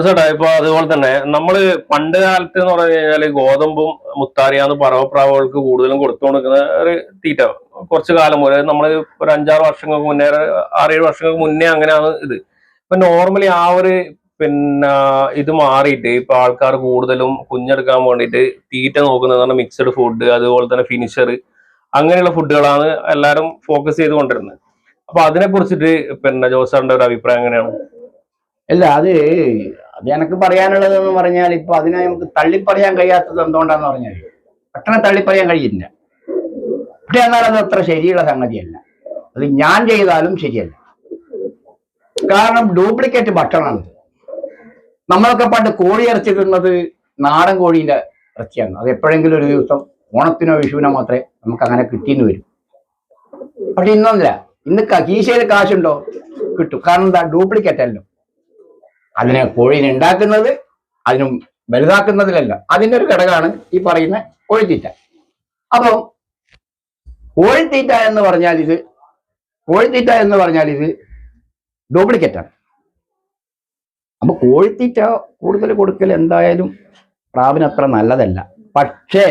ദിവസേട്ടാ ഇപ്പൊ അതുപോലെ തന്നെ നമ്മൾ പണ്ട് കാലത്ത് എന്ന് പറഞ്ഞു കഴിഞ്ഞാൽ ഗോതമ്പും മുത്താരിയാന്ന് പറവപ്രാവുകൾക്ക് കൂടുതലും കൊടുത്തുകൊണ്ടിരിക്കുന്ന ഒരു തീറ്റ. കുറച്ചു കാലം മുതൽ നമ്മൾ ഒരു അഞ്ചാറ് വർഷങ്ങൾക്ക് മുന്നേ ആറേഴ് വർഷങ്ങൾക്ക് മുന്നേ അങ്ങനെയാണ് ഇത്. ഇപ്പൊ നോർമലി ആ ഒരു പിന്നെ ഇത് മാറിയിട്ട് ഇപ്പൊ ആൾക്കാർ കൂടുതലും കുഞ്ഞെടുക്കാൻ വേണ്ടിയിട്ട് തീറ്റ നോക്കുന്നത് മിക്സഡ് ഫുഡ് അതുപോലെ തന്നെ ഫിനിഷർ അങ്ങനെയുള്ള ഫുഡുകളാണ് എല്ലാരും ഫോക്കസ് ചെയ്തുകൊണ്ടിരുന്നത് അപ്പൊ അതിനെ കുറിച്ചിട്ട് പിന്നെ ജോസാറിന്റെ ഒരു അഭിപ്രായം എങ്ങനെയാണ്? അല്ല അത് അത് എനിക്ക് പറയാനുള്ളതെന്ന് പറഞ്ഞാൽ ഇപ്പൊ അതിനെ നമുക്ക് തള്ളിപ്പറയാൻ കഴിയാത്തത് എന്തുകൊണ്ടാന്ന് പറഞ്ഞാൽ പെട്ടെന്ന് തള്ളിപ്പറയാൻ കഴിയില്ല. പക്ഷെ എന്നാൽ അത് അത്ര ശരിയുള്ള സംഗതിയല്ല. അത് ഞാൻ ചെയ്താലും ശരിയല്ല. കാരണം ഡ്യൂപ്ലിക്കേറ്റ് ഭക്ഷണമാണ് നമ്മളൊക്കെ പണ്ട് കോഴി ഇറച്ചി തിന്നത് നാടൻ കോഴിന്റെ ഇറച്ചിയാണ്. അത് എപ്പോഴെങ്കിലും ഒരു ദിവസം ഓണത്തിനോ വിഷുവിനോ മാത്രമേ നമുക്ക് അങ്ങനെ കിട്ടിയെന്ന് വരും. പക്ഷെ ഇന്നൊന്നില്ല ഇന്ന് കീശയിൽ കാശുണ്ടോ? കിട്ടും. കാരണം എന്താ? ഡ്യൂപ്ലിക്കേറ്റ് അല്ലോ. അതിനെ കോഴീനെ ഉണ്ടാക്കുന്നത് അതിനും വലുതാക്കുന്നതിലല്ല. അതിന്റെ ഒരു ഘടകമാണ് ഈ പറയുന്ന കോഴിത്തീറ്റ അപ്പോൾ കോഴിത്തീറ്റ എന്ന് പറഞ്ഞാൽ ഇത് കോഴിത്തീറ്റ എന്ന് പറഞ്ഞാൽ ഇത് ഡ്യൂപ്ലിക്കേറ്റ് ആണ്. അപ്പൊ കോഴിത്തീറ്റ കൂടുതൽ കൊടുക്കൽ എന്തായാലും പ്രാവിന് അത്ര നല്ലതല്ല. പക്ഷേ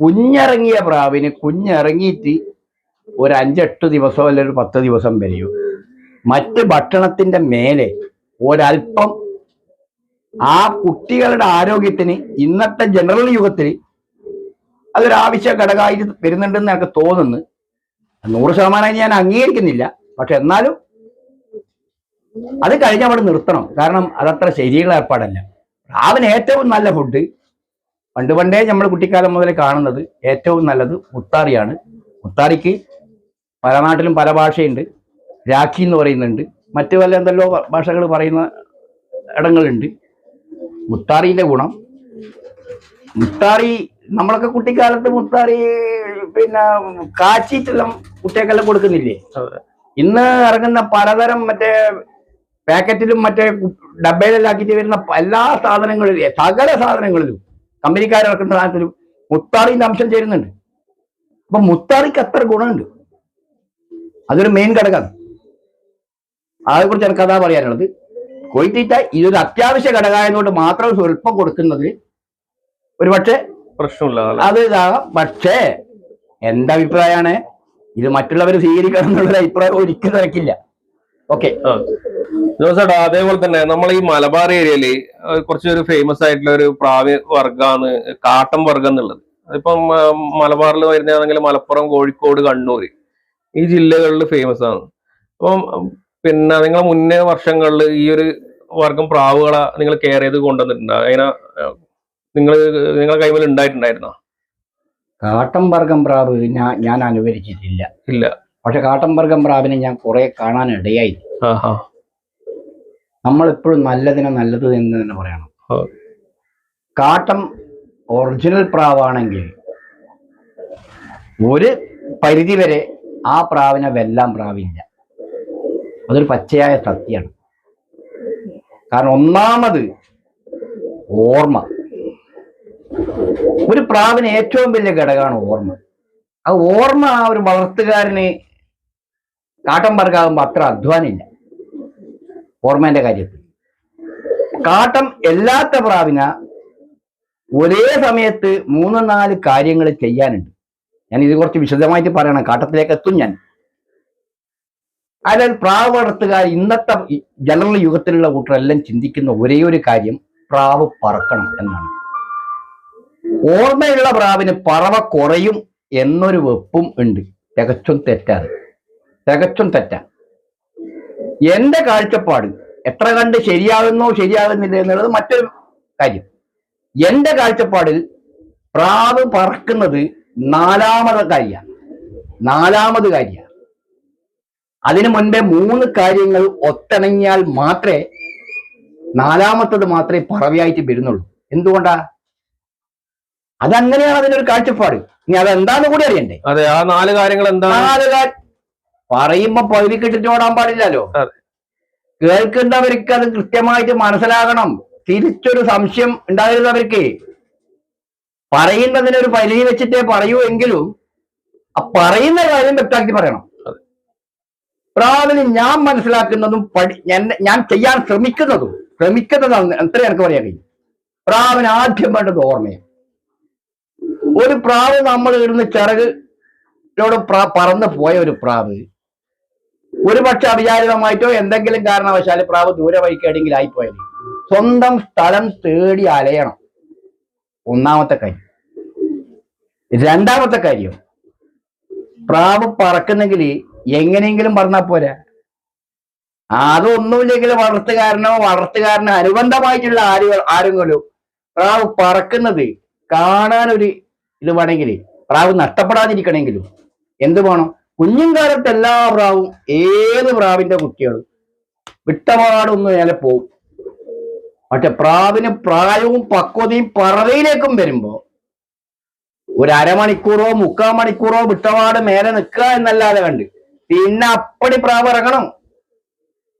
കുഞ്ഞിറങ്ങിയ പ്രാവിന് കുഞ്ഞിറങ്ങിയിട്ട് ഒരു അഞ്ചെട്ട് ദിവസം അല്ലെങ്കിൽ ഒരു പത്ത് ദിവസം വരെയോ മറ്റ് ഭക്ഷണത്തിന്റെ മേലെ ഒരല്പം ആ കുട്ടികളുടെ ആരോഗ്യത്തിന് ഇന്നത്തെ ജനറൽ യുഗത്തിൽ അതൊരു ആവശ്യ ഘടകമായിട്ട് വരുന്നുണ്ടെന്ന് എനിക്ക് തോന്നുന്നു. നൂറ് ശതമാനമായി ഞാൻ അംഗീകരിക്കുന്നില്ല. പക്ഷെ എന്നാലും അത് കഴിഞ്ഞ് അവിടെ നിർത്തണം. കാരണം അതത്ര ശരിയുള്ള ഏർപ്പാടല്ല. രാവിലെ ഏറ്റവും നല്ല ഫുഡ് പണ്ട് പണ്ടേ നമ്മൾ കുട്ടിക്കാലം മുതൽ കാണുന്നത് ഏറ്റവും നല്ലത് മുത്താറിയാണ്. മുത്താറിക്ക് പല നാട്ടിലും പല ഭാഷയുണ്ട്. രാഖി എന്ന് പറയുന്നുണ്ട്. മറ്റു വല്ല എന്തെല്ലോ ഭാഷകൾ പറയുന്ന ഇടങ്ങളുണ്ട്. മുത്താറിന്റെ ഗുണം. മുത്താറി നമ്മളൊക്കെ കുട്ടിക്കാലത്ത് മുത്താറി പിന്നെ കാച്ചിട്ടെല്ലാം കുട്ടികൾക്കെല്ലാം കൊടുക്കുന്നില്ലേ. ഇന്ന് ഇറങ്ങുന്ന പലതരം മറ്റേ പാക്കറ്റിലും മറ്റേ ഡബയിലെല്ലാം ആക്കിയിട്ട് വരുന്ന എല്ലാ സാധനങ്ങളിലും സകല സാധനങ്ങളിലും കമ്പനിക്കാർ ഇറക്കുന്ന സാധനത്തിലും മുത്താറിന്റെ അംശം ചേരുന്നുണ്ട്. അപ്പൊ മുത്താറിക്ക് അത്ര ഗുണമുണ്ട്. അതൊരു മെയിൻ ഘടകമാണ്. അതേക്കുറിച്ച് എനിക്ക് അതാ പറയാനുള്ളത്. കോഴിത്തീറ്റ ഇതൊരു അത്യാവശ്യ ഘടകമായതുകൊണ്ട് മാത്രം സ്വല്പം കൊടുക്കുന്നതിൽ ഒരു പക്ഷേ പ്രശ്നമില്ല. അത് ഇതാകാം. പക്ഷേ എന്റെ അഭിപ്രായമാണ് ഇത് മറ്റുള്ളവർ സ്വീകരിക്കണം എന്നുള്ളൊരു അഭിപ്രായം ഒരിക്കലും എനിക്കില്ല ഓക്കെ. ജോസേട്ടാ അതേപോലെ തന്നെ നമ്മൾ ഈ മലബാർ ഏരിയയിൽ കുറച്ചൊരു ഫേമസ് ആയിട്ടുള്ള ഒരു പ്രാവി വർഗമാണ് കാട്ടം വർഗം എന്നുള്ളത്. അതിപ്പം മലബാറിൽ വരുന്നതാണെങ്കിൽ മലപ്പുറം കോഴിക്കോട് കണ്ണൂർ ഈ ജില്ലകളിൽ ഫേമസ് ആണ്. അപ്പം പിന്നെ നിങ്ങൾ മുന്നേ വർഷങ്ങളിൽ ഈ ഒരു വർഗം പ്രാവുകളെ നിങ്ങൾ കെയർ ചെയ്ത് കൊണ്ടുവന്നിട്ടുണ്ടോ? അതിനെ നിങ്ങൾ നിങ്ങളെ കൈമേൽ ഉണ്ടായിട്ടുണ്ടായിരുന്നോ? കാട്ടം വർഗം പ്രാവ് ഞാൻ ഞാൻ അനുകരിച്ചിട്ടില്ല. ഇല്ല. പക്ഷെ കാട്ടം വർഗം പ്രാവിനെ ഞാൻ കുറെ കാണാൻ ഇടയായി. നമ്മളെപ്പോഴും നല്ലതിനെ നല്ലത് എന്ന് തന്നെ പറയണം. കാട്ടം ഒറിജിനൽ പ്രാവാണെങ്കിൽ ഒരു പരിധി വരെ ആ പ്രാവിനെ വെല്ലാൻ പ്രാവില്ല. അതൊരു പച്ചയായ സത്യമാണ് കാരണം ഒന്നാമത് ഓർമ്മ. ഒരു പ്രാവിന് ഏറ്റവും വലിയ ഘടകമാണ് ഓർമ്മ. ആ ഓർമ്മ ആ ഒരു വളർത്തുകാരന് കാട്ടം പറകാകുമ്പോൾ അത്ര അധ്വാനില്ല ഓർമ്മേന്റെ കാര്യത്തിൽ. കാട്ടം എല്ലാത്ത പ്രാവിന ഒരേ സമയത്ത് മൂന്ന് നാല് കാര്യങ്ങൾ ചെയ്യാനുണ്ട്. ഞാൻ ഇത് കുറച്ച് വിശദമായിട്ട് പറയണം. കാട്ടത്തിലേക്ക് എത്തും ഞാൻ. അതായത് പ്രാവ് വളർത്തുകാർ ഇന്നത്തെ ജനറൽ യുഗത്തിലുള്ള കൂട്ടരെല്ലാം ചിന്തിക്കുന്ന ഒരേ ഒരു കാര്യം പ്രാവ് പറക്കണം എന്നാണ്. ഓർമ്മയുള്ള പ്രാവിന് പറവ കുറയും എന്നൊരു വെപ്പും ഉണ്ട്. തികച്ചും തെറ്റാണ്. തികച്ചും തെറ്റാ. എന്റെ കാഴ്ചപ്പാട് എത്ര കണ്ട് ശരിയാകുന്നോ ശരിയാകുന്നില്ല എന്നുള്ളത് മറ്റൊരു കാര്യം. എന്റെ കാഴ്ചപ്പാടിൽ പ്രാവ് പറക്കുന്നത് നാലാമത് കാര്യമാണ്. നാലാമത് കാര്യമാണ്. അതിനു മുൻപേ മൂന്ന് കാര്യങ്ങൾ ഒത്തിണങ്ങിയാൽ മാത്രമേ നാലാമത്തത് മാത്രമേ പറവയായിട്ട് വരുന്നുള്ളൂ. എന്തുകൊണ്ടാ? അതങ്ങനെയാണ് അതിനൊരു കാഴ്ചപ്പാട്. ഇനി അതെന്താന്ന് കൂടി അറിയണ്ടേ? അതെ ആ നാല് കാര്യങ്ങൾ നാല് കാര്യം പറയുമ്പോ പകുതി കെട്ടിട്ട് ഓടാൻ പാടില്ലല്ലോ. കേൾക്കുന്നവർക്ക് അത് കൃത്യമായിട്ട് മനസ്സിലാകണം. തിരിച്ചൊരു സംശയം ഉണ്ടാകരുത് അവർക്ക് പറയുന്നതിനൊരു പരിധി വെച്ചിട്ടേ പറയൂ എങ്കിലും ആ പറയുന്ന കാര്യം വ്യക്തമാക്കി പറയണം. പ്രാവിന് ഞാൻ മനസ്സിലാക്കുന്നതും പഠി ഞാൻ ചെയ്യാൻ ശ്രമിക്കുന്നതും ശ്രമിക്കുന്നതാണ് എത്ര എനിക്ക് പറയാൻ കഴിയും. പ്രാവിന് ആദ്യം വേണ്ടത് ഓർമ്മയാണ്. ഒരു പ്രാവ് നമ്മൾ ഇടുന്ന ചിറകിലോട് പ്രാ പറന്ന് പോയ ഒരു പ്രാവ് ഒരു പക്ഷെ അവിചാരിതമായിട്ടോ എന്തെങ്കിലും കാരണവശാൽ പ്രാവ് ദൂരെ വഴിക്കേടെങ്കിലും ആയിപ്പോയത് സ്വന്തം സ്ഥലം തേടി അലയണം. ഒന്നാമത്തെ കാര്യം. രണ്ടാമത്തെ കാര്യം. പ്രാവ് പറക്കുന്നെങ്കിൽ എങ്ങനെയെങ്കിലും പറഞ്ഞാൽ പോരാ. അതൊന്നുമില്ലെങ്കിൽ വളർത്തുകാരനോ വളർത്തുകാരനോ അനുബന്ധമായിട്ടുള്ള ആരുകൾ ആരെങ്കിലും പ്രാവ് പറക്കുന്നത് കാണാനൊരു ഇത് വേണമെങ്കിൽ പ്രാവ് നഷ്ടപ്പെടാതിരിക്കണമെങ്കിലും എന്ത് വേണം? കുഞ്ഞും കാലത്ത് എല്ലാ പ്രാവും ഏത് പ്രാവിന്റെ കുട്ടികളും വിട്ടപാടൊന്നും നേരെ പോവും. പക്ഷെ പ്രാവിന് പ്രായവും പക്വതയും പറവയിലേക്കും വരുമ്പോ ഒരു അരമണിക്കൂറോ മുക്കാൽ മണിക്കൂറോ വിട്ടപാട് മേലെ നിൽക്കുക എന്നല്ലാതെ കണ്ട് പിന്നെ അപ്പടി പ്രാവ് ഇറങ്ങണം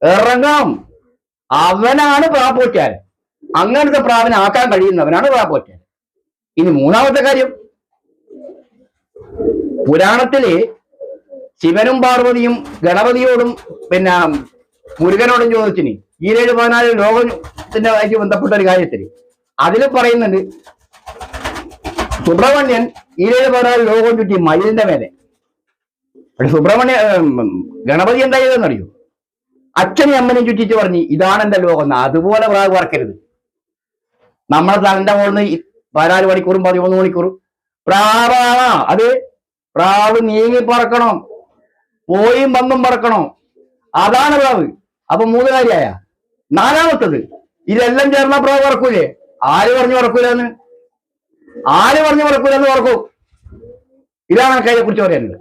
ഇറങ്ങാം. അവനാണ് പ്രാപ്പോറ്റാൻ അങ്ങനത്തെ പ്രാവിനെ ആക്കാൻ കഴിയുന്നവനാണ് പ്രാപ്പോറ്റാൻ ഇനി മൂന്നാമത്തെ കാര്യം. പുരാണത്തിൽ ശിവനും പാർവതിയും ഗണപതിയോടും പിന്നെ മുരുകനോടും ചോദിച്ചിന്. ഈരേഴ് പതിനാല് ലോകത്തിന്റെ ആയിട്ട് ബന്ധപ്പെട്ട ഒരു കാര്യത്തിന് അതിൽ പറയുന്നുണ്ട് സുബ്രഹ്മണ്യൻ ഈരേഴ് പതിനാല് ലോകം ചുറ്റി മയിലിന്റെ മേലെ. പക്ഷെ സുബ്രഹ്മണ്യ ഗണപതി എന്താ ചെയ്തെന്നറിയോ അച്ഛനും അമ്മനും ചുറ്റിച്ച് പറഞ്ഞ് ഇതാണ് എന്റെ ലോകം. അതുപോലെ പ്രാവ് പറക്കരുത് നമ്മളെ തലന്റെ മുകളിൽ നിന്ന് പതിനാല് മണിക്കൂറും പതിമൂന്ന് മണിക്കൂറും പ്രാവാണ്. അത് പ്രാവ് നീങ്ങി പറക്കണം. പോയും വന്നും പറക്കണം. അതാണ് പ്രാവ്. അപ്പൊ മൂന്ന് കാര്യായ. നാലാമത്തത് ഇതെല്ലാം ചേർന്ന പ്രാവ് പറക്കൂലേ ആര് പറഞ്ഞു പറക്കൂലെന്ന് ആര് പറഞ്ഞു പറക്കൂലെന്ന് പറക്കൂ ഇതാണ് കയ്യെ കുറിച്ച് പറയാനുള്ളത്.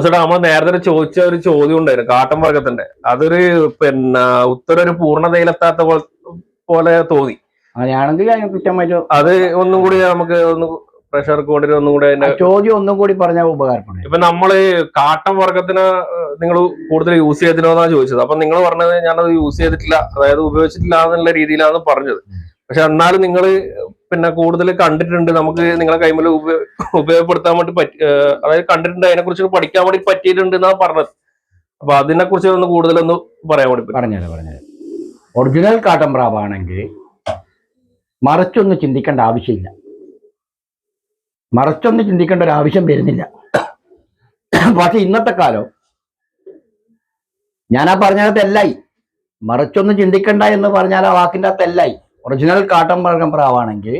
ചേട്ടാ നമ്മൾ നേരത്തെ ചോദിച്ച ഒരു ചോദ്യം ഉണ്ടായിരുന്നു കാട്ടൻ വർഗത്തിന്റെ. അതൊരു പിന്നെ ഉത്തരം ഒരു പൂർണതയിലെത്താത്ത പോലെ തോന്നി. അങ്ങനെയാണെങ്കിൽ കൃത്യമായിട്ട് അത് ഒന്നും കൂടി നമുക്ക് ഒന്ന് പ്രഷർക്ക് കൊണ്ടിട്ട് ഒന്നും കൂടി ചോദ്യം ഒന്നും കൂടി പറഞ്ഞാൽ ഉപകാരപ്പെടും. ഇപ്പൊ നമ്മൾ കാട്ടൻ വർഗത്തിന് നിങ്ങൾ കൂടുതൽ യൂസ് ചെയ്തിനോ എന്നാണ് ചോദിച്ചത്. അപ്പൊ നിങ്ങൾ പറഞ്ഞത് ഞാനത് യൂസ് ചെയ്തിട്ടില്ല അതായത് ഉപയോഗിച്ചിട്ടില്ല എന്നുള്ള രീതിയിലാണ് പറഞ്ഞത്. പക്ഷെ എന്നാലും നിങ്ങൾ പിന്നെ കൂടുതൽ കണ്ടിട്ടുണ്ട്. നമുക്ക് നിങ്ങളെ കൈമിൽ ഉപയോഗപ്പെടുത്താൻ വേണ്ടി പറ്റി അതായത് കണ്ടിട്ടുണ്ട്. അതിനെ കുറിച്ച് പഠിക്കാൻ വേണ്ടി പറ്റിയിട്ടുണ്ട് എന്നാണ് പറഞ്ഞത്. അപ്പൊ അതിനെ കുറിച്ച് ഒന്ന് കൂടുതലൊന്ന് പറയാൻ വേണ്ടി പറഞ്ഞാലും പറഞ്ഞത് ഒറിജിനൽ കാട്ടൻ പ്രാവാണെങ്കിൽ മറിച്ചൊന്ന് ചിന്തിക്കേണ്ട ആവശ്യമില്ല. മറിച്ചൊന്ന് ചിന്തിക്കേണ്ട ഒരു ആവശ്യം വരുന്നില്ല. പക്ഷെ ഇന്നത്തെ കാലം ഞാൻ ആ പറഞ്ഞകത്ത് എല്ലായി. മറിച്ചൊന്ന് ചിന്തിക്കണ്ട എന്ന് പറഞ്ഞാൽ ആ വാക്കിന്റെ അകത്ത് ഒറിജിനൽ വർഗം പ്രാവാണെങ്കിൽ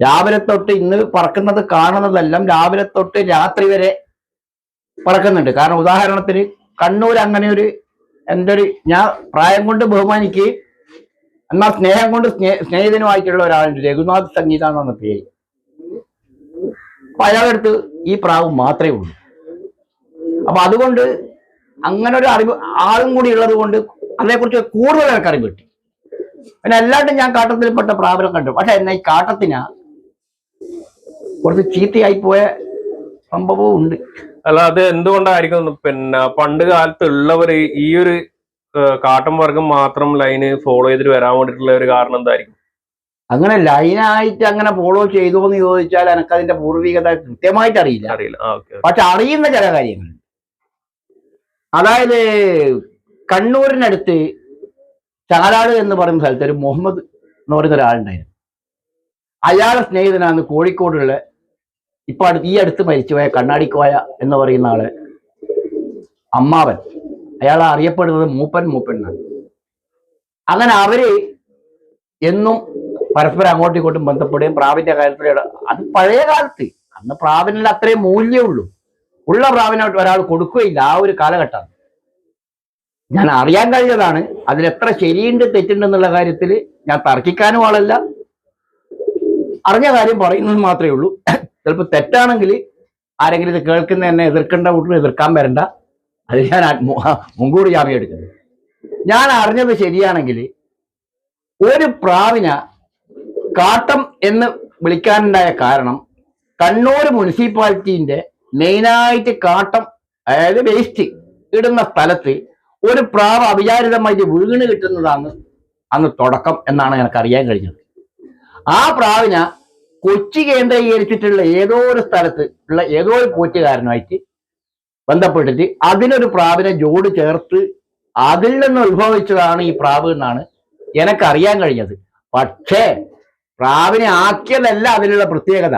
രാവിലെ തൊട്ട് ഇന്ന് പറക്കുന്നത് കാണുന്നതെല്ലാം രാവിലെ തൊട്ട് രാത്രി വരെ പറക്കുന്നുണ്ട്. കാരണം ഉദാഹരണത്തിന് കണ്ണൂർ അങ്ങനെ ഒരു എന്റെ ഒരു ഞാൻ പ്രായം കൊണ്ട് ബഹുമാനിക്കുകയും എന്നാൽ സ്നേഹം കൊണ്ട് സ്നേ സ്നേഹിതനുമായിട്ടുള്ള ഒരാളുണ്ട് രഘുനാഥ് സംഗീത എന്നാണ് പേര്. അപ്പൊ അയാളടുത്ത് ഈ പ്രാവ് മാത്രമേ ഉള്ളൂ. അപ്പൊ അതുകൊണ്ട് അങ്ങനെ ഒരു അറിവ് ആളും കൂടി ഉള്ളത് കൊണ്ട് അതേക്കുറിച്ച് കൂടുതൽ ആൾക്കാർ കിട്ടി. പിന്നെ എല്ലായിട്ടും ഞാൻ കാട്ടത്തിൽപ്പെട്ട പ്രാപനം കണ്ടു. പക്ഷെ എന്നാ ഈ കാട്ടത്തിന് കുറച്ച് ചീത്തയായി പോയ സംഭവവും ഉണ്ട്. അല്ല അത് എന്തുകൊണ്ടായിരിക്കും പിന്നെ പണ്ട് കാലത്ത് ഉള്ളവര് ഈ ഒരു കാട്ടം കാട്ടൻ വർഗം മാത്രം ലൈന് ഫോളോ ചെയ്തിട്ട് വരാൻ വേണ്ടിട്ടുള്ള ഒരു കാരണം എന്തായിരിക്കും? അങ്ങനെ ലൈനായിട്ട് അങ്ങനെ ഫോളോ ചെയ്തു എന്ന് ചോദിച്ചാൽ എനിക്ക് അതിന്റെ പൂർവികത കൃത്യമായിട്ട് അറിയില്ല. അറിയില്ല. പക്ഷെ അറിയുന്ന ചില കാര്യങ്ങൾ. അതായത് കണ്ണൂരിനടുത്ത് ചാലാട് എന്ന് പറയുന്ന സ്ഥലത്ത് ഒരു മുഹമ്മദ് എന്ന് പറയുന്ന ഒരാളുണ്ടായിരുന്നു. അയാളെ സ്നേഹിതനാണ് കോഴിക്കോടുള്ള ഇപ്പൊ അടുത്ത് ഈ അടുത്ത് മരിച്ചുപോയ കണ്ണാടിക്കോയ എന്ന് പറയുന്ന ആൾ അമ്മാവൻ. അയാൾ അറിയപ്പെടുന്നത് മൂപ്പൻ മൂപ്പൻ എന്നാണ്. അങ്ങനെ അവർ എന്നും പരസ്പരം അങ്ങോട്ടും ഇങ്ങോട്ടും ബന്ധപ്പെടുകയും പ്രാവിന്റെ കാര്യത്തിൽ അത് പഴയ കാലത്ത്. അന്ന് പ്രാവിനുള്ള അത്രയും മൂല്യമുള്ളൂ. ഉള്ള പ്രാവിനായിട്ട് ഒരാൾ കൊടുക്കുകയില്ല. ആ ഒരു കാലഘട്ടം ഞാൻ അറിയാൻ കഴിഞ്ഞതാണ് അതിൽ എത്ര ശരിയുണ്ട് തെറ്റുണ്ട് എന്നുള്ള കാര്യത്തിൽ ഞാൻ തർക്കിക്കാനും ആളല്ല. അറിഞ്ഞ കാര്യം പറയുന്നത് മാത്രമേ ഉള്ളൂ. ചിലപ്പോൾ തെറ്റാണെങ്കിൽ ആരെങ്കിലും ഇത് കേൾക്കുന്ന എന്നെ എതിർക്കേണ്ട കൂട്ടിന് എതിർക്കാൻ വരണ്ട. അത് ഞാൻ മുൻകൂടി ജാമ്യം ഞാൻ അറിഞ്ഞത് ശരിയാണെങ്കിൽ ഒരു പ്രാവിന കാട്ടം എന്ന് വിളിക്കാനുണ്ടായ കാരണം കണ്ണൂർ മുനിസിപ്പാലിറ്റിന്റെ മെയിനായിട്ട് കാട്ടം അതായത് വേസ്റ്റ് ഇടുന്ന സ്ഥലത്ത് ഒരു പ്രാവ് അവിചാരിതമായി വീണ് കിട്ടുന്നതാണ് അന്ന് തുടക്കം എന്നാണ് എനിക്ക് അറിയാൻ കഴിഞ്ഞത്. ആ പ്രാവിന കൊച്ചി കേന്ദ്രീകരിച്ചിട്ടുള്ള ഏതോ ഒരു സ്ഥലത്ത് ഉള്ള ഏതോ ഒരു കോച്ചുകാരനുമായിട്ട് ബന്ധപ്പെട്ടിട്ട് അതിനൊരു പ്രാവിനെ ജോഡ് ചേർത്ത് അതിൽ നിന്ന് ഉത്ഭവിച്ചതാണ് ഈ പ്രാവ് എന്നാണ് എനിക്കറിയാൻ കഴിഞ്ഞത്. പക്ഷേ പ്രാവിനെ ആക്കിയതല്ല അതിലുള്ള പ്രത്യേകത.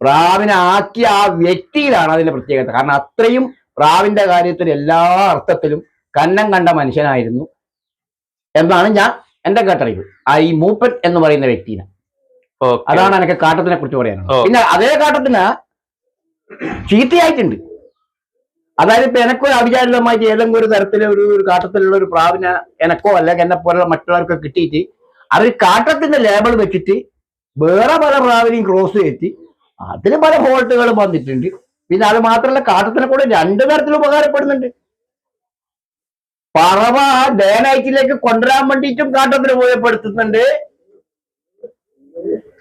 പ്രാവിനെ ആക്കിയ ആ വ്യക്തിയിലാണ് അതിന്റെ പ്രത്യേകത. കാരണം അത്രയും പ്രാവിന്റെ കാര്യത്തിൽ എല്ലാ അർത്ഥത്തിലും കന്നം കണ്ട മനുഷ്യനായിരുന്നു എന്നാണ് ഞാൻ എന്റെ കേട്ടറിവ്. ആ ഈ മൂപ്പൻ എന്ന് പറയുന്ന വ്യക്തിനെ. അതാണ് എനിക്ക് കാട്ടത്തിനെ കുറിച്ച് പറയാനുള്ളത്. പിന്നെ അതേ കാട്ടത്തിന് ചീത്തയായിട്ടുണ്ട്. അതായത് ഇപ്പൊ എനക്കൊരു അവിചാരിതമായിട്ട് ഏതെങ്കിലും ഒരു തരത്തിലെ ഒരു ഒരു കാട്ടത്തിലുള്ള ഒരു പ്രാവിനെ എനക്കോ അല്ലെങ്കിൽ എന്നെ പോലെ മറ്റുള്ളവർക്കോ കിട്ടിയിട്ട് അവർ കാട്ടത്തിന്റെ ലേബൽ വെച്ചിട്ട് വേറെ പല പ്രാവിനെയും ക്രോസ് കയറ്റി അതിന് പല ഫോൾട്ടുകളും വന്നിട്ടുണ്ട്. പിന്നെ അത് മാത്രമല്ല കാട്ടത്തിനെ കൂടെ രണ്ടു തരത്തിൽ ഉപകാരപ്പെടുന്നുണ്ട്. പറവ ഡേ നൈറ്റിലേക്ക് കൊണ്ടുവരാൻ വേണ്ടിയിട്ടും കാട്ടത്തിന് ഉപയോഗപ്പെടുത്തുന്നുണ്ട്.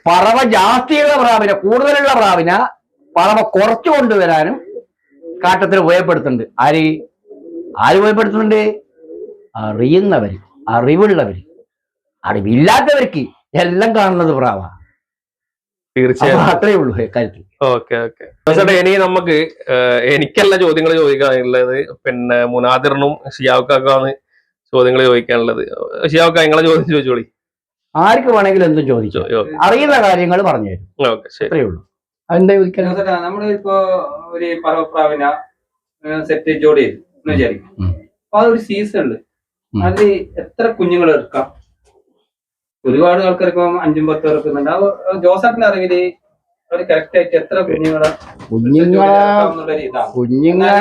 പറവ ജാസ്തിയുള്ള പ്രാവിനെ കൂടുതലുള്ള പ്രാവിനെ പറവ കുറച്ചു കൊണ്ടുവരാനും കാട്ടത്തിന് ഉപയോഗപ്പെടുത്തുന്നുണ്ട്. ആര്? ആര് ഉപയോഗപ്പെടുത്തുന്നുണ്ട്? അറിയുന്നവര് അറിവുള്ളവര്. അറിവില്ലാത്തവർക്ക് എല്ലാം കാണുന്നത് പ്രാവ. തീർച്ചയായും. അത്രയേ ഉള്ളൂ കാര്യത്തിൽ. Okay okay. ചേട്ടാ ഇനി നമുക്ക് എനിക്കല്ല ചോദ്യങ്ങൾ ചോദിക്കാനുള്ളത്. പിന്നെ മുനാദിറിനും ഷിയാവുക്കാണ് ചോദ്യങ്ങൾ ചോദിക്കാനുള്ളത്. ഷിയാവുക്ക നിങ്ങളെ ചോദ്യം ചോദിച്ചോളി. ആർക്ക് വേണമെങ്കിലും എന്തും ചോദിച്ചു അറിയുന്ന കാര്യങ്ങൾ പറഞ്ഞു തരും. ഓക്കെ ശരി. അത്രേ ഉള്ളൂ. അതെന്താ ചോദിക്കാൻ? ജോസേട്ടാ, നമ്മൾ ഇപ്പോ ഒരു പറവപ്രാവിന സെറ്റ് ജോഡി എന്ന് വിചാരിക്കും. ഉം. അപ്പൊ അതൊരു സീസണിൽ ഉം. എത്ര കുഞ്ഞുങ്ങൾ എടുക്കാം? ഒരുപാട് ആൾക്കാർ ഇപ്പം അഞ്ചും പത്തും ഇറക്കുന്നുണ്ട് ജോസഫിന്റെ അറിവിൽ കുഞ്ഞുങ്ങളെ കുഞ്ഞുങ്ങളെ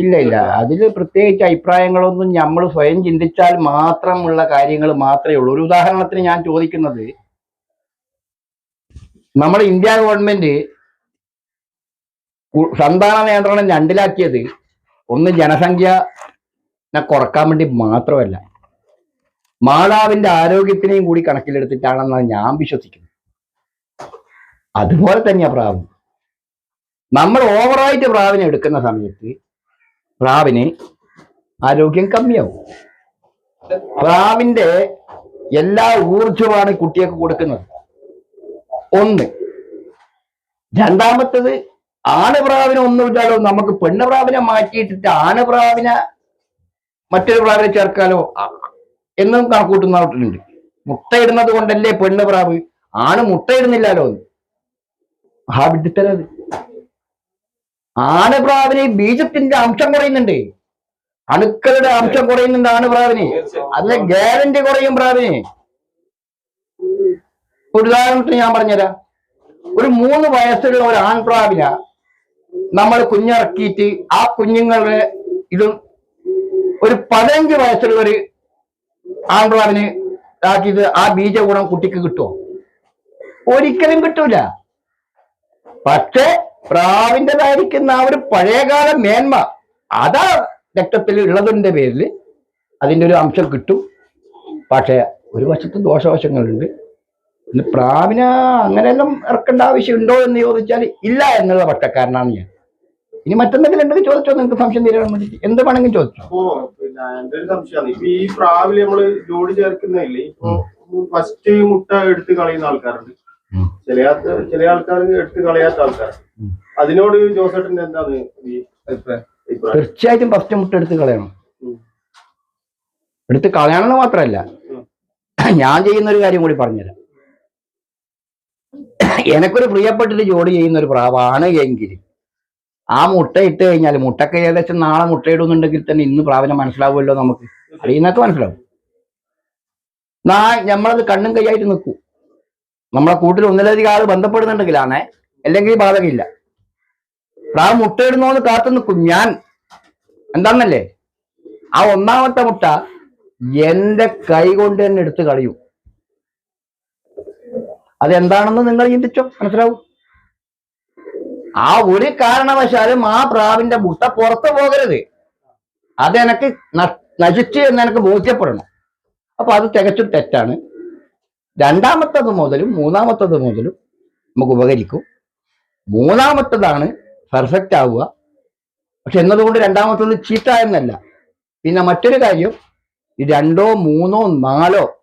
ഇല്ല ഇല്ല. അതിൽ പ്രത്യേകിച്ച് അഭിപ്രായങ്ങളൊന്നും നമ്മൾ സ്വയം ചിന്തിച്ചാൽ മാത്രമുള്ള കാര്യങ്ങൾ മാത്രമേ ഉള്ളൂ. ഒരു ഉദാഹരണത്തിന് ഞാൻ ചോദിക്കുന്നത് നമ്മുടെ ഇന്ത്യ ഗവൺമെന്റ് സന്താന നിയന്ത്രണം രണ്ടിലാക്കിയത് ഒന്ന് ജനസംഖ്യ കുറയ്ക്കാൻ വേണ്ടി മാത്രമല്ല മാതാവിന്റെ ആരോഗ്യത്തിനെയും കൂടി കണക്കിലെടുത്തിട്ടാണെന്നാണ് ഞാൻ വിശ്വസിക്കുന്നത്. അതുപോലെ തന്നെയാ പ്രാവ്. നമ്മൾ ഓവറായിട്ട് പ്രാവിനെ എടുക്കുന്ന സമയത്ത് പ്രാവിന് ആരോഗ്യം കമ്മിയാവും. പ്രാവിന്റെ എല്ലാ ഊർജമാണ് കുട്ടിയൊക്കെ കൊടുക്കുന്നത്. ഒന്ന്. രണ്ടാമത്തത് ആണപ്രാവിനെ ഒന്നുമില്ലാലോ നമുക്ക് പെണ്ണപ്രാവിനെ മാറ്റിയിട്ടിട്ട് ആണപ്രാവിനെ മറ്റൊരു പ്രാവിനെ ചേർക്കാലോ? എന്നും കണക്കൂട്ടുന്നവട്ടുണ്ട് മുട്ടയിടുന്നത് കൊണ്ടല്ലേ പെണ്ണ് പ്രാവ്? ആണ് മുട്ടയിടുന്നില്ലാലോ എന്ന്. ആ ആനപ്രാവിനെ ബീജത്തിന്റെ അംശം കുറയുന്നുണ്ട്. അണുക്കളുടെ അംശം കുറയുന്നുണ്ട് ആനപ്രാവിന്. അതിന് ഗ്യാരണ്ടി കുറയും പ്രാവിന്. ഉദാഹരണത്തിന് ഞാൻ പറഞ്ഞുതരാം. ഒരു മൂന്ന് വയസ്സുള്ള ഒരു ആൺപ്രാവിന നമ്മൾ കുഞ്ഞിറക്കിയിട്ട് ആ കുഞ്ഞുങ്ങളുടെ ഇതും ഒരു പതിനഞ്ച് വയസ്സുള്ള ഒരു ആൺപ്രാവിന് ആക്കിയത് ആ ബീജഗുണം കുട്ടിക്ക് കിട്ടുമോ ഒരിക്കലും കിട്ടൂല. പക്ഷേ പ്രാവിന്റെതായിരിക്കുന്ന ആ ഒരു പഴയകാല മേന്മ അതാ രക്തത്തിൽ ഉള്ളതിന്റെ പേരിൽ അതിന്റെ ഒരു അംശം കിട്ടും. പക്ഷേ ഒരു വശത്ത് ദോഷവശങ്ങളുണ്ട്. പിന്നെ പ്രാവിന് അങ്ങനെയെല്ലാം ഇറക്കേണ്ട ആവശ്യമുണ്ടോ എന്ന് ചോദിച്ചാൽ ഇല്ല എന്നുള്ള പക്ഷക്കാരനാണ് ഞാൻ. ഇനി മറ്റെന്തെങ്കിലും ഉണ്ടെങ്കിൽ ചോദിച്ചോ നിങ്ങൾക്ക് സംശയം തീരാൻ വേണ്ടി എന്ത് വേണമെങ്കിലും ചോദിച്ചോ. പിന്നെ എന്റെ ഒരു സംശയമാണ്. ഇപ്പൊ ഈ പ്രാവിൽ നമ്മൾ ജോഡി ചേർക്കുന്നില്ലേ ഇപ്പൊ ഫസ്റ്റ് മുട്ട എടുത്ത് കളയുന്ന ആൾക്കാരുണ്ട്. ചില ചില ആൾക്കാർ എടുത്ത് കളയാത്ത ആൾക്കാർ അതിനോട് ജോസേട്ടന്റെ എന്താണ് ഈ അഭിപ്രായം? അഭിപ്രായം. തീർച്ചയായിട്ടും ഫസ്റ്റ് മുട്ട എടുത്ത് കളയണം. എടുത്ത് കളയണമെന്ന് മാത്രമല്ല ഉം. ഞാൻ ചെയ്യുന്ന ഒരു കാര്യം കൂടി പറഞ്ഞുതരാം. എനക്കൊരു പ്രിയപ്പെട്ടിട്ട് ജോലി ചെയ്യുന്ന ഒരു പ്രാവാണ് എങ്കിൽ ആ മുട്ട ഇട്ട് കഴിഞ്ഞാൽ മുട്ടക്ക് ഏകദേശം നാളെ മുട്ടയിടുന്നുണ്ടെങ്കിൽ തന്നെ ഇന്ന് പ്രാവിനെ മനസ്സിലാവുമല്ലോ നമുക്ക്. അറിയുന്നൊക്കെ മനസ്സിലാവും. നാ നമ്മളത് കണ്ണും കൈയായിട്ട് നിൽക്കൂ. നമ്മളെ കൂട്ടിൽ ഒന്നിലധികം ആൾ ബന്ധപ്പെടുന്നുണ്ടെങ്കിലാണ് അല്ലെങ്കിൽ ബാധകയില്ല പ്രാവ് മുട്ടയിടുന്നോന്ന് കാത്തു നിൽക്കും ഞാൻ എന്താണെന്നല്ലേ ആ ഒന്നാമത്തെ മുട്ട എന്റെ കൈ കൊണ്ട് തന്നെ എടുത്ത് കളയും. അതെന്താണെന്ന് നിങ്ങൾ ചിന്തിച്ചോ? മനസ്സിലാവും? ആ ഒരു കാരണവശാലും ആ പ്രാവിന്റെ മുട്ട പുറത്തു പോകരുത്. അതെനക്ക് നശിച്ച് എന്ന് എനിക്ക് ബോധ്യപ്പെടണം. അപ്പൊ അത് തികച്ചും തെറ്റാണ്. രണ്ടാമത്തത് മുതലും മൂന്നാമത്തത് മുതലും നമുക്ക് ഉപകരിക്കും. മൂന്നാമത്തതാണ് പെർഫെക്റ്റ് ആവുക. പക്ഷെ എന്നതുകൊണ്ട് രണ്ടാമത്തത് ചീത്ത എന്നല്ല. പിന്നെ മറ്റൊരു കാര്യം ഈ രണ്ടോ മൂന്നോ നാലോ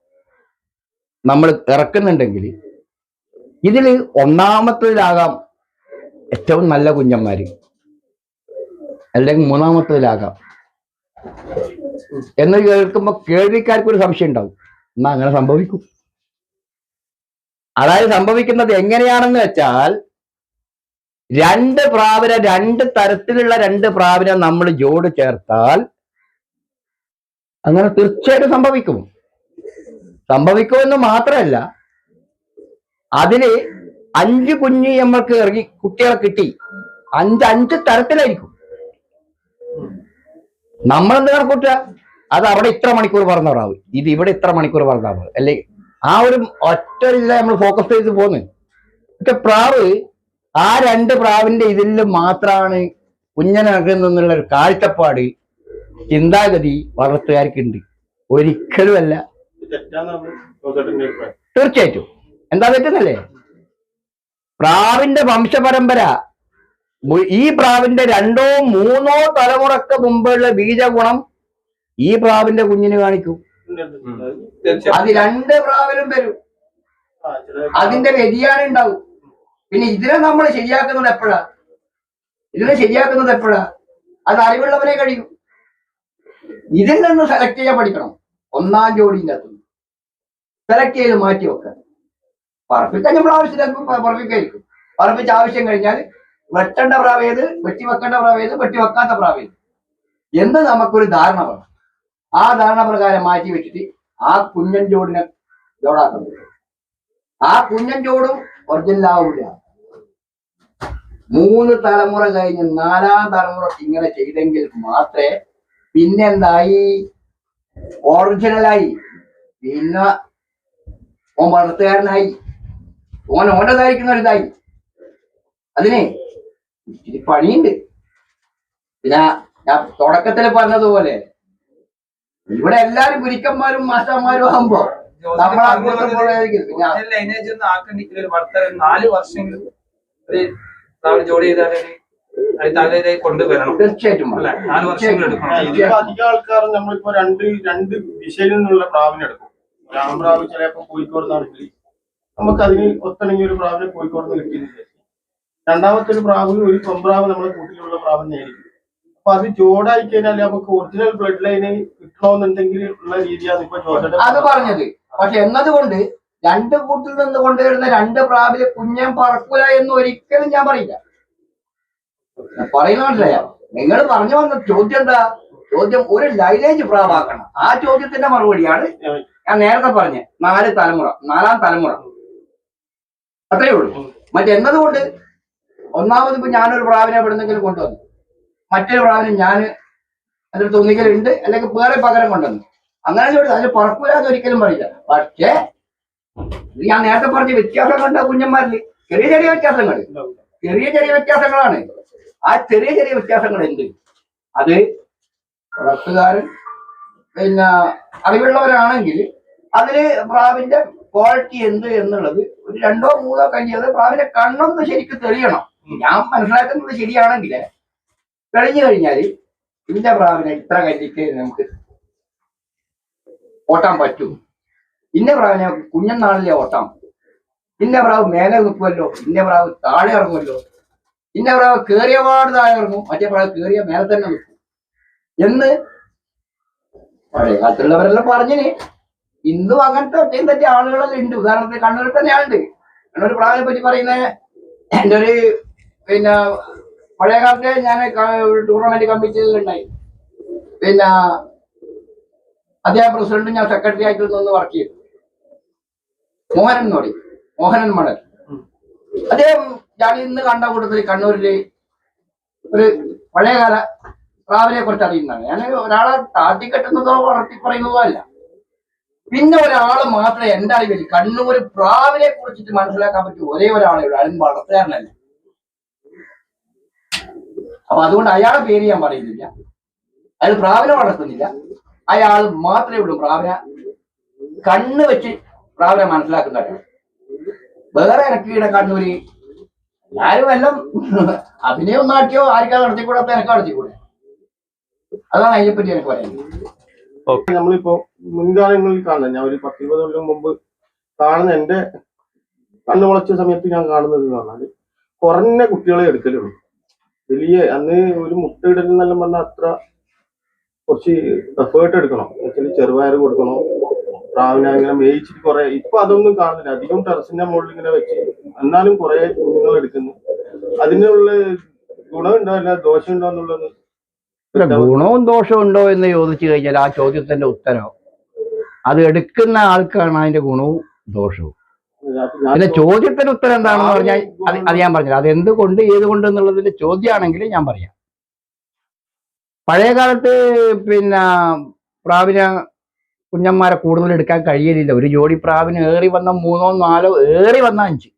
നമ്മൾ ഇറക്കുന്നുണ്ടെങ്കിൽ ഇതിൽ ഒന്നാമത്തതിലാകാം ഏറ്റവും നല്ല കുഞ്ഞന്മാര്. അല്ലെങ്കിൽ മൂന്നാമത്തതിലാകാം. എന്ന് കേൾക്കുമ്പോൾ കേൾവിക്കാർക്കൊരു സംശയം ഉണ്ടാവും. എന്നാ അങ്ങനെ സംഭവിക്കും. അതായത് സംഭവിക്കുന്നത് എങ്ങനെയാണെന്ന് വെച്ചാൽ രണ്ട് പ്രാവിന രണ്ട് തരത്തിലുള്ള രണ്ട് പ്രാവിനെ നമ്മൾ ജോഡ് ചേർത്താൽ അങ്ങനെ തീർച്ചയായിട്ടും സംഭവിക്കും. സംഭവിക്കുമെന്ന് മാത്രമല്ല അതിന് അഞ്ച് കുഞ്ഞ് നമ്മൾക്ക് ഇറങ്ങി കുട്ടികളെ കിട്ടി. അഞ്ച് അഞ്ച് തരത്തിലായിരിക്കും. നമ്മളെന്ത് കണക്കൂട്ടുക അത് അവിടെ ഇത്ര മണിക്കൂർ പറഞ്ഞ പ്രാവ്. ഇത് ഇവിടെ ഇത്ര മണിക്കൂർ പറഞ്ഞ പ്രാവ്. അല്ലേ? ആ ഒരു ഒറ്റ ഇതില നമ്മൾ ഫോക്കസ് ചെയ്ത് പോന്ന്. പക്ഷെ പ്രാവ് ആ രണ്ട് പ്രാവിന്റെ ഇതിൽ മാത്രമാണ് കുഞ്ഞനകുന്നുള്ള ഒരു കാഴ്ചപ്പാട് ചിന്താഗതി വളർത്തുകാർക്കുണ്ട്. ഒരിക്കലുമല്ല. തീർച്ചയായിട്ടും. എന്താ തെറ്റുന്നല്ലേ? പ്രാവിന്റെ വംശപരമ്പര ഈ പ്രാവിന്റെ രണ്ടോ മൂന്നോ തലമുറയ്ക്ക് മുമ്പുള്ള ബീജഗുണം ഈ പ്രാവിന്റെ കുഞ്ഞിന് കാണിക്കും. അത് രണ്ട് പ്രാവലും വരും. അതിന്റെ വ്യതിയാനം ഉണ്ടാവും പിന്നെ ഇതിനെ നമ്മൾ ശരിയാക്കുന്നത് എപ്പോഴാ? ഇതിനെ ശരിയാക്കുന്നത് എപ്പോഴാ? അത് അറിവുള്ളവരെ കഴിയും. ഇതിൽ നിന്ന് സെലക്ട് ചെയ്യാൻ പഠിക്കണം. ഒന്നാം ജോഡിന്റെ അകത്ത് സെലക്ട് ചെയ്ത് മാറ്റി വെക്കാൻ പറപ്പിക്കാൻ നമ്മൾ ആവശ്യമില്ല പറപ്പിക്കായിരിക്കും പറപ്പിച്ച ആവശ്യം കഴിഞ്ഞാൽ വെട്ടേണ്ട പ്രാവേത് വെട്ടി വെക്കേണ്ട പ്രാവേത് വെട്ടി വെക്കാത്ത പ്രാവേത് എന്ന് നമുക്കൊരു ധാരണ വേണം. ആ ധാരണ പ്രകാരം മാറ്റി വെച്ചിട്ട് ആ കുഞ്ഞൻ ചോടിനെ ജോടാക്കണം ആ കുഞ്ഞൻ ചോടും ഒറിജിനൽ ആവില്ല മൂന്ന് തലമുറ കഴിഞ്ഞ് നാലാം തലമുറ ഇങ്ങനെ ചെയ്തെങ്കിൽ മാത്രമേ പിന്നെന്തായി? ഒറിജിനലായി പിന്നെ ഓൻ വളർത്തുകാരനായി. ഓൻ ഓന്റെതായിരിക്കുന്ന ഒരിതായി. അതിനെ ഇച്ചിരി പണിയുണ്ട്. പിന്നെ ഞാൻ തുടക്കത്തിൽ പറഞ്ഞതുപോലെ ഇവിടെ എല്ലാരും ഗുരുക്കന്മാരും മാസ്റ്റർമാരും ആകുമ്പോ നമ്മളെ ആയിരിക്കും. നാല് വർഷമെങ്കിലും ജോലി തീർച്ചയായിട്ടും അധികം ആൾക്കാരും നമ്മളിപ്പോ രണ്ട് രണ്ട് ദിശയിൽ നിന്നുള്ള പ്രാവിനെ എടുക്കും. രാമപ്രാവ് ചിലപ്പോ കോഴിക്കോട് നിന്നാണെങ്കിൽ നമുക്ക് അതിന് ഒത്തണെങ്കിൽ ഒരു പ്രാവിനെ കോഴിക്കോട് നിന്ന് കിട്ടിയതിന് ശേഷം രണ്ടാമത്തെ ഒരു പ്രാവ് ഒരു കൊമ്പ്രാവ് നമ്മുടെ കൂട്ടിലുള്ള പ്രാവിനെ തന്നെയായിരിക്കും അപ്പൊ അത് ജോഡായി കഴിഞ്ഞാൽ നമുക്ക് ഒറിജിനൽ ബ്ലഡ് ലൈന് കിട്ടണമെന്നുണ്ടെങ്കിൽ ഉള്ള രീതിയാണ് ഇപ്പൊ ചോദിച്ചത് അത് പറഞ്ഞത്. പക്ഷെ എന്നതുകൊണ്ട് രണ്ട് കൂട്ടിൽ നിന്ന് കൊണ്ടുവരുന്ന രണ്ട് പ്രാവിലെ കുഞ്ഞൻ പറക്കൂല എന്ന് ഒരിക്കലും ഞാൻ പറയില്ല. പറയുന്ന മനസ്സിലായ? നിങ്ങൾ പറഞ്ഞു വന്ന ചോദ്യം എന്താ? ചോദ്യം ഒരു ലൈലേജ് പ്രാവാക്കണം. ആ ചോദ്യത്തിന്റെ മറുപടിയാണ് ഞാൻ നേരത്തെ പറഞ്ഞ. നാല് തലമുറ നാലാം തലമുറ. അത്രയേ ഉള്ളൂ. മറ്റെന്നതുകൊണ്ട് ഒന്നാമത് ഇപ്പൊ ഞാനൊരു പ്രാവിനെ എവിടെന്നെങ്കിലും കൊണ്ടുവന്നു. മറ്റൊരു പ്രാവശ്യം ഞാൻ അതിൽ ഒന്നിക്കലുണ്ട്. അല്ലെങ്കിൽ വേറെ പകരം കൊണ്ടുവന്നു. അങ്ങനെ ചോദിച്ചു അതിന് പുറപ്പില്ലാതെ ഒരിക്കലും പറയില്ല. പക്ഷേ ഞാൻ നേരത്തെ പറഞ്ഞ വ്യത്യാസം കണ്ട കുഞ്ഞന്മാരിൽ ചെറിയ ചെറിയ വ്യത്യാസങ്ങൾ ചെറിയ ചെറിയ വ്യത്യാസങ്ങളാണ്. ആ ചെറിയ ചെറിയ വ്യത്യാസങ്ങൾ എന്ത് അത് വളർത്തുകാരൻ പിന്നെ അറിവുള്ളവരാണെങ്കിൽ അതിൽ പ്രാവിന്റെ ക്വാളിറ്റി എന്ത് എന്നുള്ളത് ഒരു രണ്ടോ മൂന്നോ കഴിഞ്ഞത് പ്രാവിന്റെ കണ്ണൊന്ന് ശരിക്കും തെളിയണം. ഞാൻ മനസ്സിലാക്കുന്നത് ശരിയാണെങ്കിൽ തെളിഞ്ഞു കഴിഞ്ഞാൽ ഇന്ന പ്രാവിനെ ഇത്ര കല്ലിക്ക് നമുക്ക് ഓട്ടാൻ പറ്റും? ഇന്ന പ്രാവിനെ കുഞ്ഞൻ നാളിലെ ഓട്ടാം. ഇന്ന പ്രാവ് മേലെ നിൽക്കുമല്ലോ? ഇന്ന പ്രാവ് താഴെ ഇറങ്ങുമല്ലോ? ഇന്ന പ്രാവ് കേറിയ പാട് താഴെ ഇറങ്ങും മറ്റേ പ്രാവ് കേറിയ മേലെ തന്നെ നിൽക്കും. എന്ന് പഴയ കാലത്തുള്ളവരെല്ലാം പറഞ്ഞിന്. ഇന്നും അങ്ങനത്തെ ഒറ്റയും തെറ്റി ആളുകളെല്ലാം ഉണ്ട്. ഉദാഹരണത്തിന് കണ്ണൂരിൽ തന്നെ ആളുണ്ട്. കണ്ണൂർ പ്രാവിനെ പറ്റി പറയുന്ന എന്റെ ഒരു പിന്നെ പഴയ കാലത്തെ ഞാൻ ടൂർണമെന്റ് കമ്മിറ്റിയിലുണ്ടായി. പിന്നെ അദ്ദേഹം പ്രസിഡന്റ് ഞാൻ സെക്രട്ടറി ആയിട്ട് നിന്ന് വർക്ക് ചെയ്തു. മോഹനൻ എന്ന് പറയും. മോഹനൻ മണൽ അദ്ദേഹം ഞാൻ ഇന്ന് കണ്ട കൂട്ടത്തിൽ കണ്ണൂരിൽ ഒരു പഴയകാല പ്രാവിനെ കുറിച്ച് അറിയുന്നതാണ്. ഞാൻ ഒരാളെ താത്തി കെട്ടുന്നതോ വളർത്തി പറയുന്നതോ അല്ല. പിന്നെ ഒരാൾ മാത്രമേ എന്റെ അറിവിൽ കണ്ണൂർ പ്രാവിനെ കുറിച്ചിട്ട് മനസ്സിലാക്കാൻ പറ്റിയ ഒരേ ഒരാളെ ഉള്ളൂ. അയാളും വളർത്തുകാരനല്ല. അപ്പൊ അതുകൊണ്ട് അയാളെ പേര് ഞാൻ പറയുന്നില്ല. അയാൾ പ്രാവിനെ വളർത്തുന്നില്ല. അയാൾ മാത്രമേ ഉള്ളൂ പ്രാവിന. കണ്ണ് വെച്ച് പ്രാവിന മനസ്സിലാക്കുന്ന ഒരാൾ വേറെ ഇറക്കിയുടെ കണ്ണൂര്. എല്ലാരും എല്ലാം അഭിനയം നാട്ടിയോ ആർക്കാ നടത്തിക്കൂടാത്ത എനക്ക് നടത്തിക്കൂടെ? അതാണ് അതിനെപ്പറ്റി എനിക്ക് പറയുന്നത് നമ്മളിപ്പോ മുൻകാലങ്ങളിൽ കാണുന്നത് ഞാൻ ഒരു പത്തിരുപത് കൊല്ലം മുമ്പ് കാണുന്ന എന്റെ കണ്ണു മുളച്ച സമയത്ത് ഞാൻ കാണുന്നത് എന്ന് പറഞ്ഞാൽ കുറഞ്ഞ കുട്ടികളെ എടുക്കലുള്ളൂ. വലിയ അന്ന് ഒരു മുട്ട എന്നെല്ലാം പറഞ്ഞാൽ അത്ര കുറച്ച് എഫേർട്ട് എടുക്കണം. എന്നുവെച്ചാൽ ചെറുപയർ കൊടുക്കണം. പ്രാവിനെ അങ്ങനെ മേയിച്ചിട്ട് കുറെ ഇപ്പൊ അതൊന്നും കാണുന്നില്ല. അധികം ടെറസിന്റെ മുകളിൽ ഇങ്ങനെ വെച്ച് എന്നാലും കുറെ കുഞ്ഞുങ്ങൾ എടുക്കുന്നു. അതിനുള്ള ഗുണമുണ്ടോ അല്ല ദോഷമുണ്ടോ എന്നുള്ളത്? ഗുണവും ദോഷവും ഉണ്ടോ എന്ന് ചോദിച്ചു കഴിഞ്ഞാൽ ആ ചോദ്യത്തിന്റെ ഉത്തരം അത് എടുക്കുന്ന ആൾക്കാണ് അതിന്റെ ഗുണവും ദോഷവും. പിന്നെ ചോദ്യത്തിന് ഉത്തരം എന്താണെന്ന് പറഞ്ഞാൽ അത് ഞാൻ പറഞ്ഞില്ല. അത് എന്തുകൊണ്ട് ഏതുകൊണ്ട് എന്നുള്ളതിന്റെ ചോദ്യമാണെങ്കിൽ ഞാൻ പറയാം. പഴയ കാലത്ത് പിന്നെ പ്രാവിനെ കുഞ്ഞന്മാരെ കൂടുതൽ എടുക്കാൻ കഴിയലില്ല. ഒരു ജോഡി പ്രാവിന് ഏറി വന്ന മൂന്നോ നാലോ ഏറി വന്ന അഞ്ച്.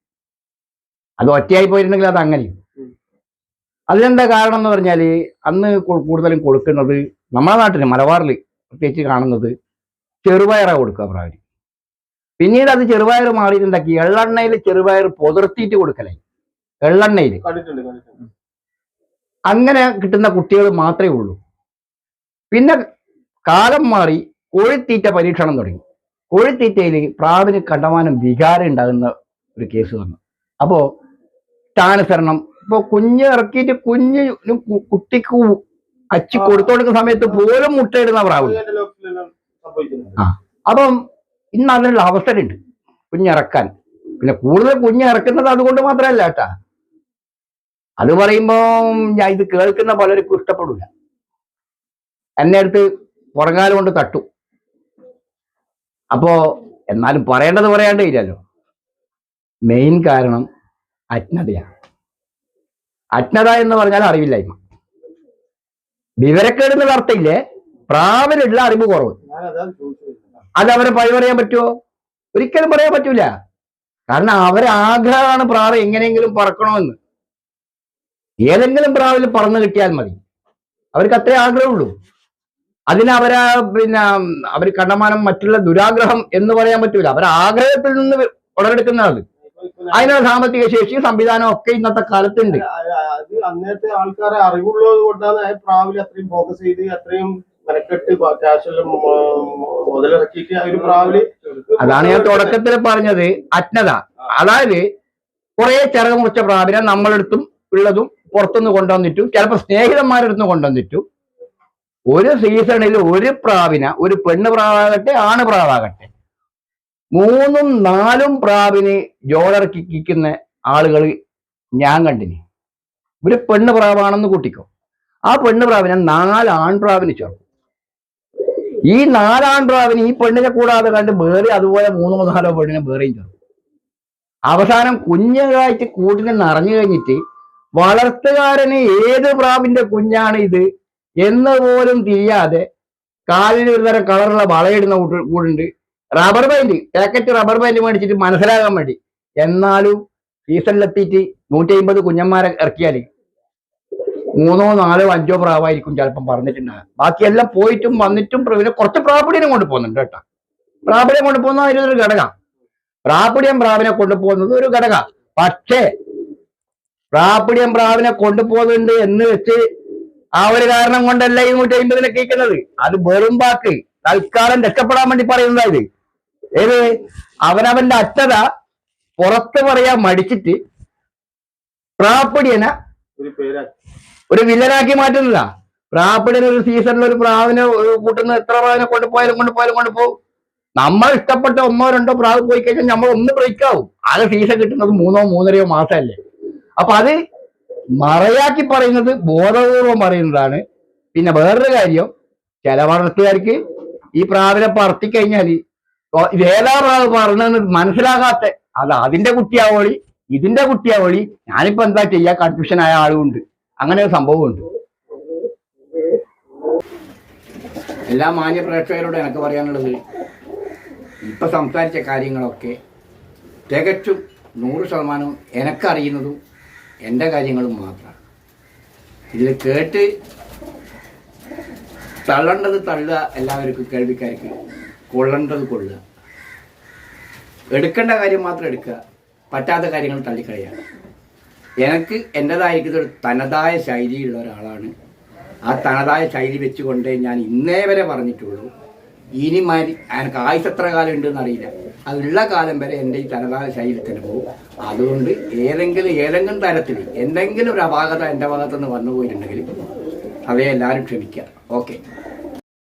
അത് ഒറ്റയായി പോയിരുന്നെങ്കിൽ അത് അങ്ങനെയും. അതിനെന്താ കാരണം എന്ന് പറഞ്ഞാൽ അന്ന് കൂടുതലും കൊടുക്കുന്നത് നമ്മുടെ നാട്ടിൽ മലബാറിൽ പ്രത്യേകിച്ച് കാണുന്നത് ചെറുപയറാണ് കൊടുക്കുക പ്രാവിന്. പിന്നീട് അത് ചെറുപയർ മാറിയിട്ടുണ്ടാക്കി. എള്ളെണ്ണയിൽ ചെറുപയർ പൊതിർത്തിയിട്ട് കൊടുക്കലായി എള്ളെണ്ണയിൽ. അങ്ങനെ കിട്ടുന്ന കുട്ടികൾ മാത്രമേ ഉള്ളൂ. പിന്നെ കാലം മാറി കോഴിത്തീറ്റ പരീക്ഷണം തുടങ്ങി. കോഴിത്തീറ്റയിൽ പ്രാവിന് കണ്ടമാനം വികാരം ഉണ്ടാകുന്ന ഒരു കേസ് വന്നു. അപ്പോൾ സ്ഥാനുസരണം. ഇപ്പോൾ കുഞ്ഞ് ഇറക്കിയിട്ട് കുഞ്ഞ് കുട്ടിക്ക് അച്ചി കൊടുത്തു കൊടുക്കുന്ന സമയത്ത് പോലും മുട്ടയിടുന്ന പ്രാവ് ആ അപ്പം ഇന്ന് അതിനുള്ള അവസരമുണ്ട്. കുഞ്ഞിറക്കാൻ. പിന്നെ കൂടുതൽ കുഞ്ഞിറക്കുന്നത് അതുകൊണ്ട് മാത്രമല്ല കേട്ടാ. അത് പറയുമ്പോ ഞാൻ ഇത് കേൾക്കുന്ന പലർക്കും ഇഷ്ടപ്പെടില്ല എന്നെ അടുത്ത് പുറങ്ങാലം കൊണ്ട് തട്ടു. അപ്പോ എന്നാലും പറയേണ്ടത് പറയാണ്ടേ ഇല്ലല്ലോ. മെയിൻ കാരണം അജ്ഞതയാണ്. അജ്ഞത എന്ന് പറഞ്ഞാൽ അറിവില്ലായ്മ. വിവരക്കേട് എന്നുള്ള അർത്ഥമില്ലേ പ്രാവിലുള്ള അറിവ് കുറവ്. അത് അവരെ പഴി പറയാൻ പറ്റുമോ ഒരിക്കലും പറയാൻ പറ്റൂല. കാരണം അവരെ ആഗ്രഹമാണ് പ്രാവ് എങ്ങനെയെങ്കിലും പറക്കണമെന്ന്. ഏതെങ്കിലും പ്രാവിൽ പറന്നു കിട്ടിയാൽ മതി. അവർക്ക് അത്രേ ആഗ്രഹമുള്ളൂ. അതിന് അവരാ പിന്നെ അവർ കണ്ടമാനം മറ്റുള്ള ദുരാഗ്രഹം എന്ന് പറയാൻ പറ്റൂല. അവരെ ആഗ്രഹത്തിൽ നിന്ന് ഉടലെടുക്കുന്ന ആൾ അതിനുള്ള സാമ്പത്തിക ശേഷി സംവിധാനം ഒക്കെ ഇന്നത്തെ കാലത്തുണ്ട്. അത് അന്നത്തെ ആൾക്കാരെ അറിവുള്ളത് കൊണ്ടാണ് പ്രാവിൽ അത്രയും ഫോക്കസ് ചെയ്ത് അത്രയും മെനക്കെട്ട് കാശെല്ലാം മുതലിറക്കിയിട്ട് ഒരു അതാണ് ഞാൻ തുടക്കത്തിൽ പറഞ്ഞത്. അജ്ഞത. അതായത് കുറെ ചിറക് മുറിച്ച പ്രാവിനെ നമ്മളെടുത്തും ഉള്ളതും പുറത്തുനിന്ന് കൊണ്ടുവന്നിട്ടും ചിലപ്പോൾ സ്നേഹിതന്മാരുടെ അടുത്ത് കൊണ്ടുവന്നിട്ടും ഒരു സീസണിൽ ഒരു പ്രാവിന ഒരു പെണ്ണ് പ്രാവാകട്ടെ ആണ് പ്രാവാകട്ടെ മൂന്നും നാലും പ്രാവിന് ജോലിറക്കിക്കുന്ന ആളുകൾ ഞാൻ കണ്ടിനി. ഒരു പെണ്ണ് പ്രാവാണെന്ന് കൂട്ടിക്കോ. ആ പെണ്ണ് പ്രാവിനെ നാല് ആൺപ്രാവിന് ചേർക്കും. ഈ നാലാൺ പ്രാവിന് ഈ പെണ്ണിനെ കൂടാതെ കണ്ട് വേറെ അതുപോലെ മൂന്നോ നാലോ പെണ്ണിനെ വേറെയും ചേർക്കും അവസാനം കുഞ്ഞുകായിട്ട് കൂട്ടിനെ നിറഞ്ഞു കഴിഞ്ഞിട്ട് വളർത്തുകാരന് ഏത് പ്രാവിന്റെ കുഞ്ഞാണ് ഇത് എന്ന് പോലും തിരിയാതെ കാലിന് ഒരു തരം കളറുള്ള വളയിടുന്ന കൂടുണ്ട്. Rubber band packet rubber band മേടിച്ചിട്ട് മനസ്സിലാകാൻ വേണ്ടി. എന്നാലും സീസണിലെത്തിയിട്ട് നൂറ്റി അമ്പത് കുഞ്ഞന്മാരെ ഇറക്കിയാൽ മൂന്നോ നാലോ അഞ്ചോ പ്രാവായിരിക്കും ചിലപ്പം പറഞ്ഞിട്ടുണ്ടാകുക ബാക്കിയെല്ലാം പോയിട്ടും വന്നിട്ടും പിന്നെ കുറച്ച് പ്രാപ്പിടിയും കൊണ്ട് പോകുന്നുണ്ട് കേട്ടോ. പ്രാപടിയെ കൊണ്ടുപോകുന്ന അതിലൊരു ഘടകം. പ്രാപ്പിടിയം പ്രാവിനെ കൊണ്ടുപോകുന്നത് ഒരു ഘടക. പക്ഷേ പ്രാപടിയം പ്രാവിനെ കൊണ്ടുപോകുന്നുണ്ട് എന്ന് വെച്ച് ആ ഒരു കാരണം കൊണ്ടല്ല ഈ നൂറ്റി അമ്പതിനെ കേൾക്കുന്നത്. അത് വെറും വാക്ക്. തൽക്കാലം രക്ഷപ്പെടാൻ വേണ്ടി പറയുന്നതായത് ഏത്? അവനവന്റെ അച്ഛത പുറത്ത് പറയാൻ മടിച്ചിട്ട് പ്രാപ്പിടിയനെ ഒരു വില്ലനാക്കി മാറ്റുന്നില്ല. പ്രാപ്പിടിന് ഒരു സീസണിൽ ഒരു പ്രാവിനെ കൂട്ടുന്ന എത്ര പ്രാവിനെ കൊണ്ടുപോയാലും കൊണ്ടുപോയാലും കൊണ്ടുപോകും. നമ്മൾ ഇഷ്ടപ്പെട്ട ഒന്നോ രണ്ടോ പ്രാവ് പോയി കഴിഞ്ഞാൽ നമ്മൾ ഒന്ന് ബ്രേക്ക് ആവും. ആകെ സീസൺ കിട്ടുന്നത് മൂന്നോ മൂന്നരയോ മാസമല്ലേ. അപ്പൊ അത് മറയാക്കി പറയുന്നത് ബോധപൂർവം പറയുന്നതാണ്. പിന്നെ വേറൊരു കാര്യം ചില വളർത്തുകാർക്ക് ഈ പ്രാവിനെ പറത്തി കഴിഞ്ഞാൽ ഇതേതാ പ്രാവ് പറഞ്ഞെന്ന് മനസ്സിലാകാത്ത അത് അതിന്റെ കുട്ടിയാവോളി ഇതിന്റെ കുട്ടിയാവോളി ഞാനിപ്പോ എന്താ ചെയ്യാ കൺഫ്യൂഷൻ ആയ ആളുമുണ്ട് അങ്ങനെ ഒരു സംഭവമുണ്ട്. എല്ലാ മാന്യ പ്രേക്ഷകരോട് എനിക്ക് പറയാനുള്ളത് ഇപ്പൊ സംസാരിച്ച കാര്യങ്ങളൊക്കെ തികച്ചും നൂറ് ശതമാനവും എനക്കറിയുന്നതും എന്റെ കാര്യങ്ങളും മാത്രമാണ്. ഇതിൽ കേട്ട് തള്ളേണ്ടത് തള്ളുക എല്ലാവർക്കും കേൾവിക്കാർക്ക് കൊള്ളേണ്ടത് കൊള്ളുക. എടുക്കേണ്ട കാര്യം മാത്രം എടുക്കുക പറ്റാത്ത കാര്യങ്ങൾ തള്ളിക്കളയുക. എനിക്ക് എന്റെതായിരിക്കുന്ന തനതായ ശൈലിയുള്ള ഒരാളാണ്. ആ തനതായ ശൈലി വെച്ചുകൊണ്ടേ ഞാൻ ഇന്നേ വരെ പറഞ്ഞിട്ടുള്ളൂ. ഇനി മാതിരി എനിക്ക് ആയുസ് എത്ര കാലം ഉണ്ടെന്ന് അറിയില്ല. അതുള്ള കാലം വരെ എന്റെ ഈ തനതായ ശൈലി തന്നെ പോകും. അതുകൊണ്ട് ഏതെങ്കിലും ഏതെങ്കിലും തരത്തിൽ എന്തെങ്കിലും ഒരു അപാകത എന്റെ ഭാഗത്തുനിന്ന് വന്നു പോയിട്ടുണ്ടെങ്കിൽ അവയെ എല്ലാവരും ക്ഷമിക്കുക. ഓക്കെ.